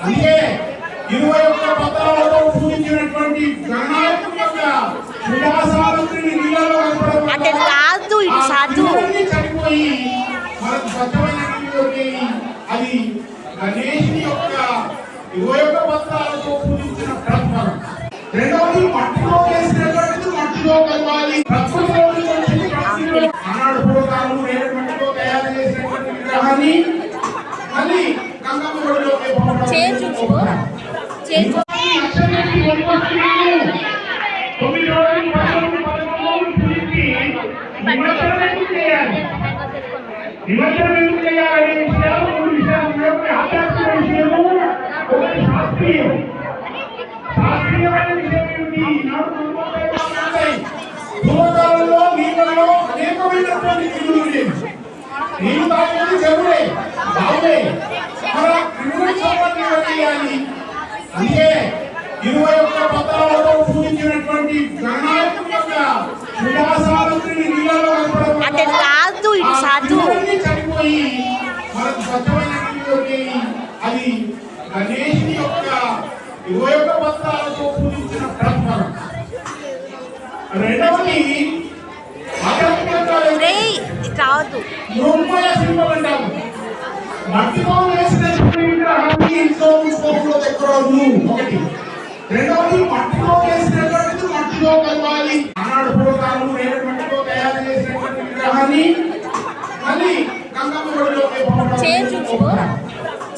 అందుకే ఇరవై ఒక్క పత్రాలతో పూజించినటువంటి గణనాయకుడి యొక్క నీళ్ళలో గణేషుని యొక్క ఇరవై ఒక్క పత్రాలతో పూజించిన ప్రతిఫలం రెండవది మట్టిలో వేసినటువంటిది మట్టిలో కలవాలి ఆనాడు పూర్వకాలంలో నేల మట్టితో తయారు చేసినటువంటి విగ్రహాన్ని మళ్ళీ గంగమ్మ గుడిలోకి పంపడం చేయి చూసుకో. చేయి చూసుకో. లక్షణాన్ని కొనుక్కొస్తున్నాము. తొమ్మిది రోజులు పదకొండు పదకొండు పూజించి నిమజ్జనం ఎందుకు చేయాలి నిమజ్జనం ఎందుకు చేయాలనే విషయాలు লোককে হাতে শাস্তি শাস্তি हिंदू बाबूजी जरूर आहे बावले मला हिंदू संबंधी आणि म्हणजे हिंदू पत्रावर उठून जीवन అది గణేషుని యొక్క ఇరవై పత్రాలతో పూజించిన ప్రతిఫలం రెండవది ఆధ్యాత్మికంగా రేయ్ ఇటు రావద్దు. మృన్మయ శిల్పం అంటాము మట్టితో వేసిన విగ్రహాన్ని ఇంట్లో ఉంచుకోకూడదు ఎక్కడోను ఒకటి. రెండవది మట్టితో వేసినటువంటిది మట్టిలో కలవాలి. ఆనాడు పూర్వకాలంలో నేల మట్టితో తయారు చేసినటువంటి విగ్రహాన్ని మళ్ళీ గంగమ్మ గుడిలోకి పంపడం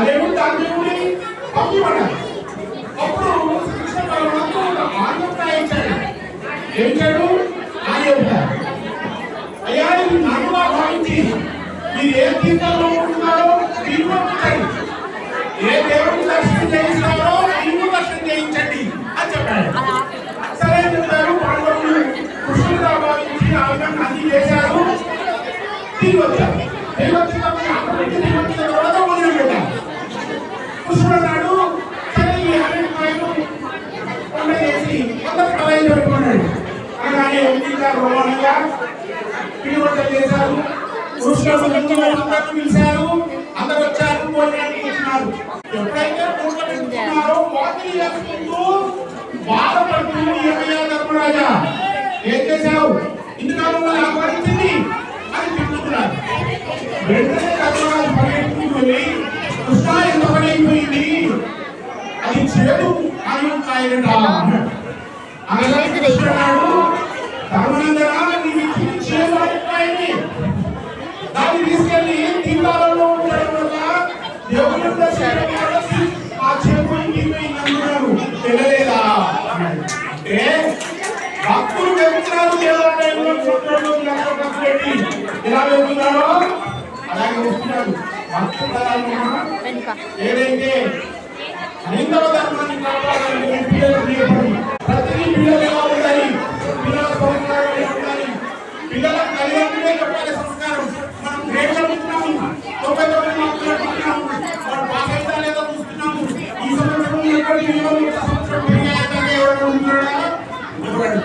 అదేమో దాని దేవుడి పంపిపడ్డారు అప్పుడు కృష్ణ పరమాత్మ ఒక ఆనంద ఇచ్చాడు. ఏం చేయడు? ఆయన చెప్తారు అయ్యా ఇది నాకుగా భావించి మీరు ఏ తీర్థంలో ఉంటున్నారో తీర్మానించండి ఏ దేవుడిని దర్శనం చేయిస్తారో ఇల్లు దర్శనం చేయించండి అని చెప్పాడు. సరే అని చెప్పారు పాండవులు కృష్ణుడిగా భావించి ఆ విధంగా అన్ని చేశారు. తిరిగి వచ్చారు. తిరిగి వచ్చిన తర్వాత వదిలిపెట్టారు. పెట్టారు కృష్ణుడు సరే ఈ కొండ చేసి అందరు పెట్టుకున్నాడు. అలాగే చేశారు. పిలిచారు. వచ్చారు భోజనానికి వచ్చినారు. ఎప్పుడైతే బాధపడుతుంది ఏమయ్యా ధర్మరాజా ఏం చేశావు? ఇందుకాలం అని చెప్తున్నారు ఆయన కాయట అనగా కృష్ణుడు ధర్మనందన నీకు ఇచ్చిన అయిపోయింది దాన్ని తీసుకెళ్ళి తీర్థాలలో ఉండడం వల్ల చేసి ఆ చేప ఇంకిపోయింది అంటున్నారు తెలియలేదా అంటే భక్తులు వెళ్తున్నారు దేవాలయంలో చూడడం పెట్టి ఎలా వెళ్తున్నారో అలాగే వస్తున్నారు భక్తులు ఏదైతే హైందవ ధర్మాన్ని కాపాడాలని పిల్లలు నిలబడి ప్రతి పిల్లలు ఎలా ఉండాలి పిల్లల సంస్కారం ఎలా ఉండాలి పిల్లల తల్లిదండ్రులే చెప్పాలి సంస్కారం. మనం గ్రేడ్ చదువుతున్నాము తొంభై తొమ్మిది మార్కులు పెట్టుకుంటున్నాము వాడు పాస్ అవుతా లేదా చూస్తున్నాము. ఈ సంవత్సరం ఎక్కడ పిల్లలు ఈ సంవత్సరం పెరిగాక ఎవరైనా ఉన్నాడా ఎవరు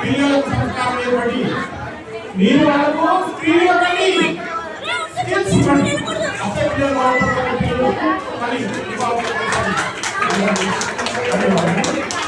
పిల్లలకు సంస్కారం ఏర్పడి మీరు వాళ్ళకు స్త్రీలు ఇవ్వండి స్కిల్స్ ఇవ్వండి అప్పుడే పిల్లలు బాగుపడతారు పిల్లలు. మరి బాగుపడతారు ధన్యవాదాలు